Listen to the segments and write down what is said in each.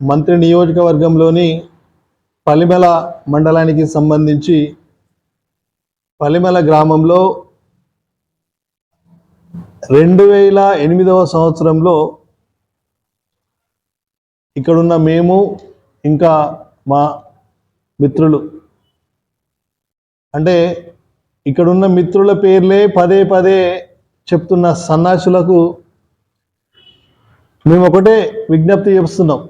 మంత్రి నియోజకవర్గంలోని పలిమల మండలానికి సంబంధించి పలిమల గ్రామంలో రెండు వేల ఎనిమిదవ సంవత్సరంలో ఇక్కడున్న మేము ఇంకా మా మిత్రులు. అంటే ఇక్కడున్న మిత్రుల పేర్లే పదే పదే చెప్తున్న సన్నాసులకు మేము ఒకటే విజ్ఞప్తి చేస్తున్నాం.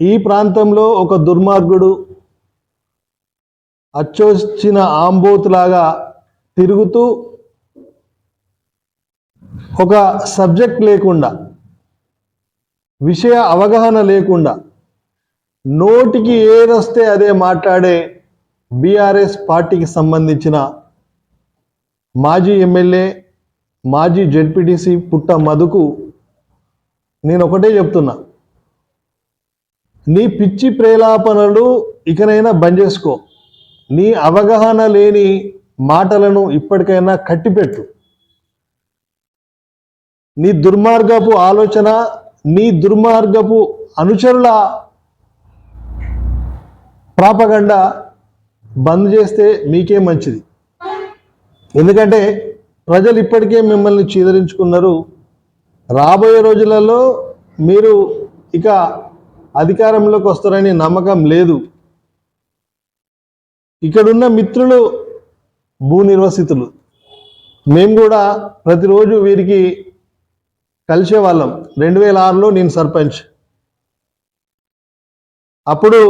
ఈ ప్రాంతంలో ఒక దుర్మార్గుడు అచ్చొచ్చిన ఆంబోతులాగా తిరుగుతూ ఒక సబ్జెక్ట్ లేకుండా విషయ అవగాహన లేకుండా నోటికి ఏదొస్తే అదే మాట్లాడే బీఆర్ఎస్ పార్టీకి సంబంధించిన మాజీ ఎమ్మెల్యే మాజీ జెడ్పీటీసీ పుట్ట మధుకు నేను ఒకటే చెప్తున్నా. నీ పిచ్చి ప్రేలాపనలు ఇకనైనా బంద్ చేసుకో. నీ అవగాహన లేని మాటలను ఇప్పటికైనా కట్టిపెట్టు. నీ దుర్మార్గపు ఆలోచన నీ దుర్మార్గపు అనుచరుల ప్రాపగండ బంద్ చేస్తే మీకే మంచిది. ఎందుకంటే ప్రజలు ఇప్పటికే మిమ్మల్ని చీదరించుకున్నారు. రాబోయే రోజులలో మీరు ఇక అధికారంలోకి వస్తారని నమ్మకం లేదు. ఇక్కడున్న మిత్రులు భూ నిర్వసితులు మేము కూడా ప్రతిరోజు వీరికి కలిసే వాళ్ళం రెండు వేల ఆరులో నేను సర్పంచ్. అప్పుడు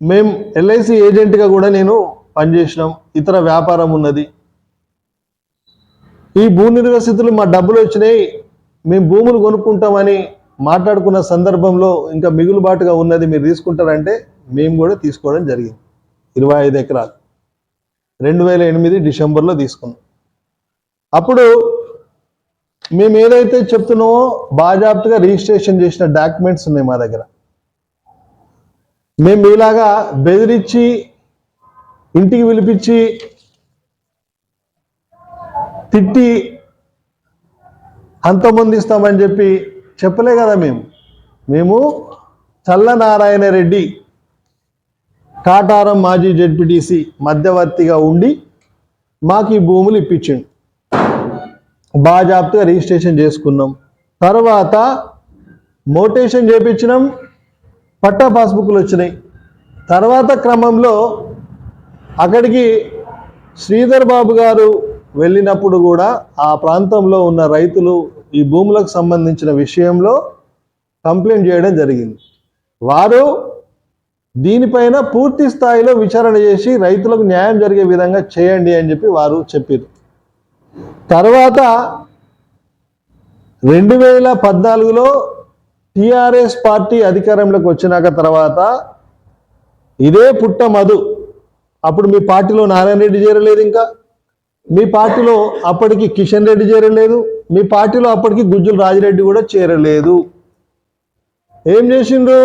మేము ఎల్ఐసి ఏజెంట్గా కూడా నేను పనిచేసినాం. ఇతర వ్యాపారం ఉన్నది. ఈ భూ నిర్వసితులు మా డబ్బులు వచ్చినాయి. మేము భూములు కొనుక్కుంటామని మాట్లాడుకున్న సందర్భంలో ఇంకా మిగులుబాటుగా ఉన్నది మీరు తీసుకుంటారంటే మేము కూడా తీసుకోవడం జరిగింది. ఇరవై ఐదు ఎకరాలు. రెండు వేల ఎనిమిది డిసెంబర్లో తీసుకున్నాం. అప్పుడు మేము ఏదైతే చెప్తున్నామో బాజాప్తుగా రిజిస్ట్రేషన్ చేసిన డాక్యుమెంట్స్ ఉన్నాయి మా దగ్గర. మేము ఇలాగా బెదిరించి ఇంటికి పిలిపించి తిట్టి అంతమొందిస్తామని చెప్పి చెప్పలే కదా మేము. మేము చల్లనారాయణ రెడ్డి కాటారం మాజీ జెడ్పీటీసీ మధ్యవర్తిగా ఉండి మాకు ఈ భూములు ఇప్పించిండు. బాజాప్తుగా రిజిస్ట్రేషన్ చేసుకున్నాం. తర్వాత మోటేషన్ చేపించినాం. పట్టా పాస్బుక్లు వచ్చినాయి. తర్వాత క్రమంలో అక్కడికి శ్రీధర్ బాబు గారు వెళ్ళినప్పుడు కూడా ఆ ప్రాంతంలో ఉన్న రైతులు ఈ భూములకు సంబంధించిన విషయంలో కంప్లైంట్ చేయడం జరిగింది. వారు దీనిపైన పూర్తి స్థాయిలో విచారణ చేసి రైతులకు న్యాయం జరిగే విధంగా చేయండి అని చెప్పి వారు చెప్పారు. తర్వాత రెండు వేల పద్నాలుగులో టిఆర్ఎస్ పార్టీ అధికారంలోకి వచ్చినాక తర్వాత ఇదే పుట్ట మధు. అప్పుడు మీ పార్టీలో నారాయణ రెడ్డి చేరలేదు ఇంకా. మీ పార్టీలో అప్పటికి కిషన్ రెడ్డి చేరలేదు. మీ పార్టీలో అప్పటికి గుజ్జుల రాజిరెడ్డి కూడా చేరలేదు. ఏం చేసిండ్రు?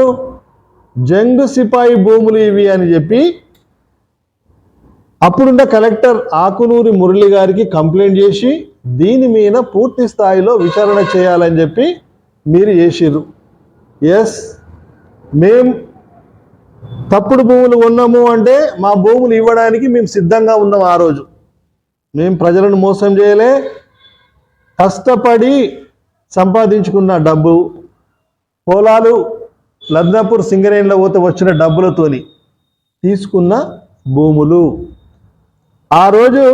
జంగ్ సిపాయి భూములు ఇవి అని చెప్పి అప్పుడున్న కలెక్టర్ ఆకునూరి మురళి గారికి కంప్లైంట్ చేసి దీని మీద పూర్తి స్థాయిలో విచారణ చేయాలని చెప్పి మీరు చేసిర్రు. ఎస్ మేం తప్పుడు భూములు ఉన్నాము అంటే మా భూములు ఇవ్వడానికి మేము సిద్ధంగా ఉన్నాం ఆ రోజు. మేము ప్రజలను మోసం చేయలే కష్టపడి సంపాదించుకున్న డబ్బు పొలాలు లద్నాపూర్ సింగరేణిలో పోతే వచ్చిన డబ్బులతోని తీసుకున్న భూములు. ఆ రోజు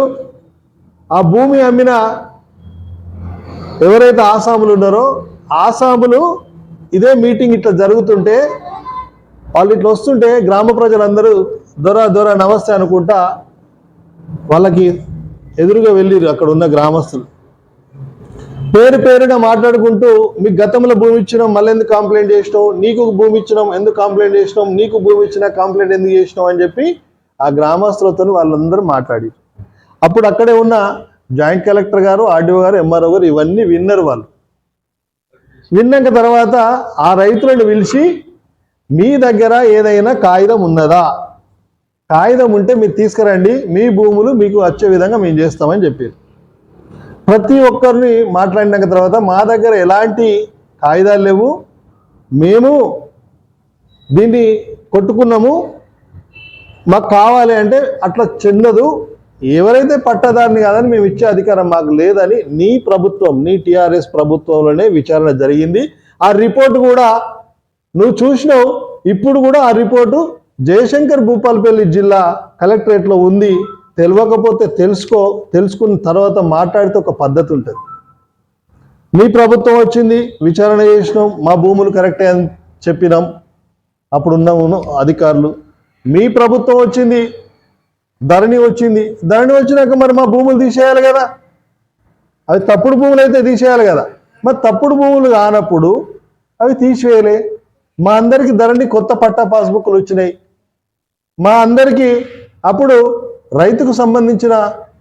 ఆ భూమి అమ్మిన ఎవరైతే ఆసాములు ఉన్నారో ఆసాములు ఇదే మీటింగ్ ఇట్లా జరుగుతుంటే వాళ్ళు ఇట్లా వస్తుంటే గ్రామ ప్రజలందరూ దొర దొర నమస్తే అనుకుంటా వాళ్ళకి ఎదురుగా వెళ్ళిరు అక్కడ ఉన్న గ్రామస్తులు. పేరు పేరున మాట్లాడుకుంటూ మీకు గతంలో భూమి ఇచ్చినాం మళ్ళీ ఎందుకు కంప్లైంట్ చేసినాం నీకు భూమి ఇచ్చినాం ఎందుకు కంప్లైంట్ చేసినాం? నీకు భూమి ఇచ్చిన కంప్లైంట్ ఎందుకు చేసినాం అని చెప్పి ఆ గ్రామస్తులతో వాళ్ళందరూ మాట్లాడి అప్పుడు అక్కడే ఉన్న joint collector garu RDO garu MRO garu ఇవన్నీ విన్నారు వాళ్ళు. విన్నాక తర్వాత ఆ రైతులను పిలిచి మీ దగ్గర ఏదైనా కాగితం ఉన్నదా? కాగితం ఉంటే మీరు తీసుకురండి మీ భూములు మీకు వచ్చే విధంగా మేము చేస్తామని చెప్పారు. ప్రతి ఒక్కరిని మాట్లాడినాక తర్వాత మా దగ్గర ఎలాంటి కాగితాలు లేవు. మేము దీన్ని కొట్టుకున్నాము. మాకు కావాలి అంటే అట్లా చెందదు. ఎవరైతే పట్టదారిని కాదని మేము ఇచ్చే అధికారం మాకు లేదని నీ ప్రభుత్వం నీ టీఆర్ఎస్ ప్రభుత్వంలోనే విచారణ జరిగింది. ఆ రిపోర్ట్ కూడా నువ్వు చూసినావు. ఇప్పుడు కూడా ఆ రిపోర్టు జయశంకర్ భూపాలపల్లి జిల్లా కలెక్టరేట్లో ఉంది. తెలియకపోతే తెలుసుకో తెలుసుకున్న తర్వాత మాట్లాడితే ఒక పద్ధతి ఉంటుంది. మీ ప్రభుత్వం వచ్చింది విచారణ చేసినాం మా భూములు కరెక్టే అని చెప్పినాం. అప్పుడున్న ఉన్న అధికారులు మీ ప్రభుత్వం వచ్చింది ధరణి వచ్చింది. ధరణి వచ్చినాక మరి మా భూములు తీసేయాలి కదా. అవి తప్పుడు భూములు అయితే తీసేయాలి కదా. మరి తప్పుడు భూములు కానప్పుడు అవి తీసివేయలే. మా అందరికి ధరణి కొత్త పట్టా పాస్బుక్లు వచ్చినాయి. మా అందరికీ అప్పుడు రైతుకు సంబంధించిన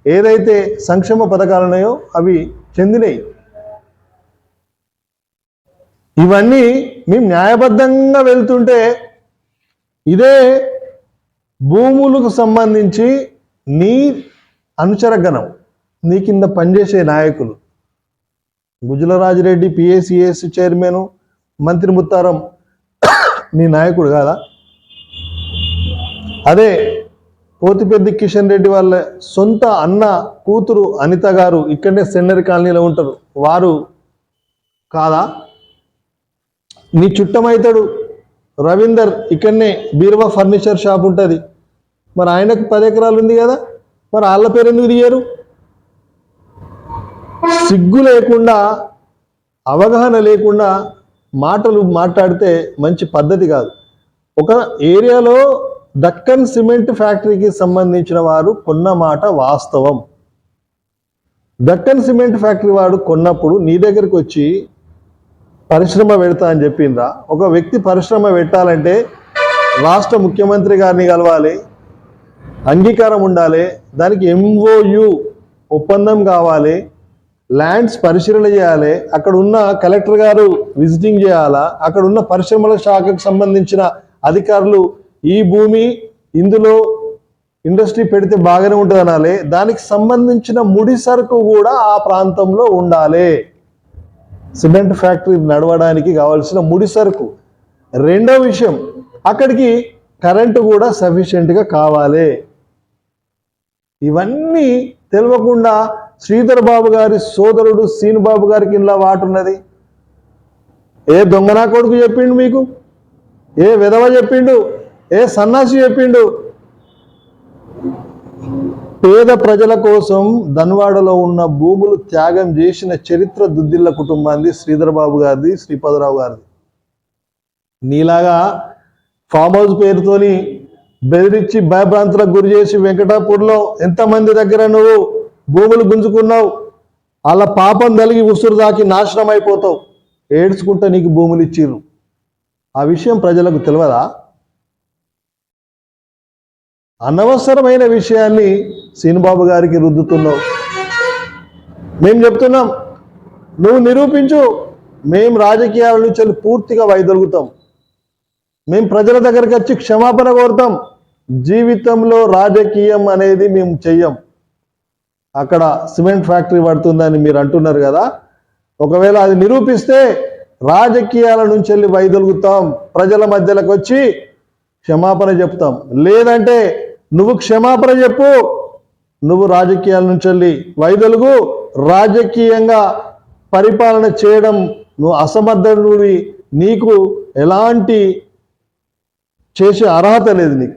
ఏదైతే సంక్షేమ పథకాలు ఉన్నాయో అవి చెందినాయి. ఇవన్నీ మేము న్యాయబద్ధంగా వెళ్తుంటే ఇదే భూములకు సంబంధించి నీ అనుచరగణం నీ కింద పనిచేసే నాయకులు గుజలరాజిరెడ్డి పిఎసిఎస్ చైర్మన్ మంత్రి ముత్తారం నీ నాయకుడు కాదా? అదే పోతిపెద్ది కిషన్ రెడ్డి వాళ్ళ సొంత అన్న కూతురు అనిత గారు ఇక్కడనే సెన్నరి కాలనీలో ఉంటారు. వారు కాదా? నీ చుట్టమైతాడు. రవీందర్ ఇక్కడనే బీరువా ఫర్నిచర్ షాప్ ఉంటుంది. మరి ఆయనకు పది ఎకరాలు ఉంది కదా? మరి వాళ్ళ పేరు ఎందుకు దిగారు సిగ్గు లేకుండా అవగాహన లేకుండా మాటలు మాట్లాడితే మంచి పద్ధతి కాదు. ఒక ఏరియాలో దక్కన్ సిమెంట్ ఫ్యాక్టరీకి సంబంధించిన వారు కొన్న మాట వాస్తవం. దక్కన్ సిమెంట్ ఫ్యాక్టరీ వాడు కొన్నప్పుడు నీ దగ్గరికి వచ్చి పరిశ్రమ పెడతా అని చెప్పిందా ఒక వ్యక్తి పరిశ్రమ పెట్టాలంటే రాష్ట్ర ముఖ్యమంత్రి గారిని కలవాలి అంగీకారం ఉండాలి దానికి ఎంఓయు ఒప్పందం కావాలి ల్యాండ్స్ పరిశీలన చేయాలి అక్కడ ఉన్న కలెక్టర్ గారు విజిటింగ్ చేయాలా అక్కడ ఉన్న పరిశ్రమల శాఖకు సంబంధించిన అధికారులు ఈ భూమి ఇందులో ఇండస్ట్రీ పెడితే బాగానే ఉంటుంది అనాలి దానికి సంబంధించిన ముడి సరుకు కూడా ఆ ప్రాంతంలో ఉండాలి. సిమెంట్ ఫ్యాక్టరీ నడవడానికి కావాల్సిన ముడి సరుకు. రెండో విషయం అక్కడికి కరెంటు కూడా సఫిషియెంట్గా కావాలి. ఇవన్నీ తెలియకుండా శ్రీధర్ బాబు గారి సోదరుడు సీను బాబు గారికి ఇలా వాటున్నది ఏ దొంగనా కొడుకు చెప్పిండు మీకు? ఏ విధవ చెప్పిండు? ఏ సన్నాసి చెప్పిండు? పేద ప్రజల కోసం ధన్వాడలో ఉన్న భూములు త్యాగం చేసిన చరిత్ర దుద్దిల్ల కుటుంబాన్ని శ్రీధర్ బాబు గారిది శ్రీపదరావు గారిది. నీలాగా ఫామ్ హౌస్ పేరుతోని బెదిరించి భయభ్రాంతులకు గురి చేసి వెంకటాపూర్లో ఎంతమంది దగ్గర నువ్వు భూములు గుంజుకున్నావు? వాళ్ళ పాపం తలిగి ఉసురు దాకి నాశనం అయిపోతావు ఏడ్చుకుంటే నీకు భూములు ఇచ్చిర్రు. ఆ విషయం ప్రజలకు తెలియదా? అనవసరమైన విషయాన్ని సీనుబాబు గారికి రుద్దుతున్నావు. మేము చెప్తున్నాం నువ్వు నిరూపించు మేము రాజకీయాల నుంచి వెళ్ళి పూర్తిగా వైదొలుగుతాం. మేము ప్రజల దగ్గరికి వచ్చి క్షమాపణ కోరుతాం. జీవితంలో రాజకీయం అనేది మేము చెయ్యం. అక్కడ సిమెంట్ ఫ్యాక్టరీ పడుతుందని మీరు అంటున్నారు కదా ఒకవేళ అది నిరూపిస్తే రాజకీయాల నుంచి వెళ్ళి వైదొలుగుతాం. ప్రజల మధ్యలోకి వచ్చి క్షమాపణ చెప్తాం. లేదంటే నువ్వు క్షమాపణ చెప్పు. నువ్వు రాజకీయాల నుంచి వెళ్ళి వైదొలుగు. రాజకీయంగా పరిపాలన చేయడం నువ్వు అసమర్థుడివి. నీకు ఎలాంటి చేసే అర్హత లేదు నీకు.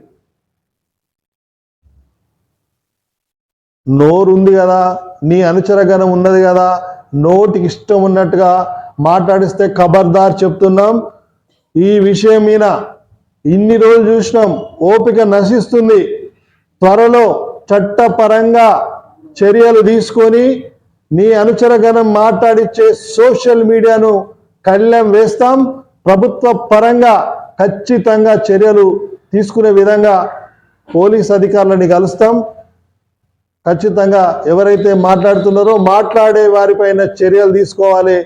నోరుంది కదా. నీ అనుచరగణం ఉన్నది కదా. నోటికి ఇష్టం ఉన్నట్టుగా మాట్లాడిస్తే ఖబర్దార్ చెప్తున్నాం. ఈ విషయం మీద ఇన్ని రోజులు చూసినాం. ఓపిక నశిస్తుంది. త్వరలో చట్టపరంగా చర్యలు తీసుకొని నీ అనుచరగణం మాట్లాడిచ్చే సోషల్ మీడియాను కళ్ళెం వేస్తాం. ప్రభుత్వ పరంగా ఖచ్చితంగా చర్యలు తీసుకునే విధంగా పోలీస్ అధికారులని కలుస్తాం. ఖచ్చితంగా ఎవరైతే మాట్లాడుతున్నారో మాట్లాడే వారిపైన చర్యలు తీసుకోవాలి.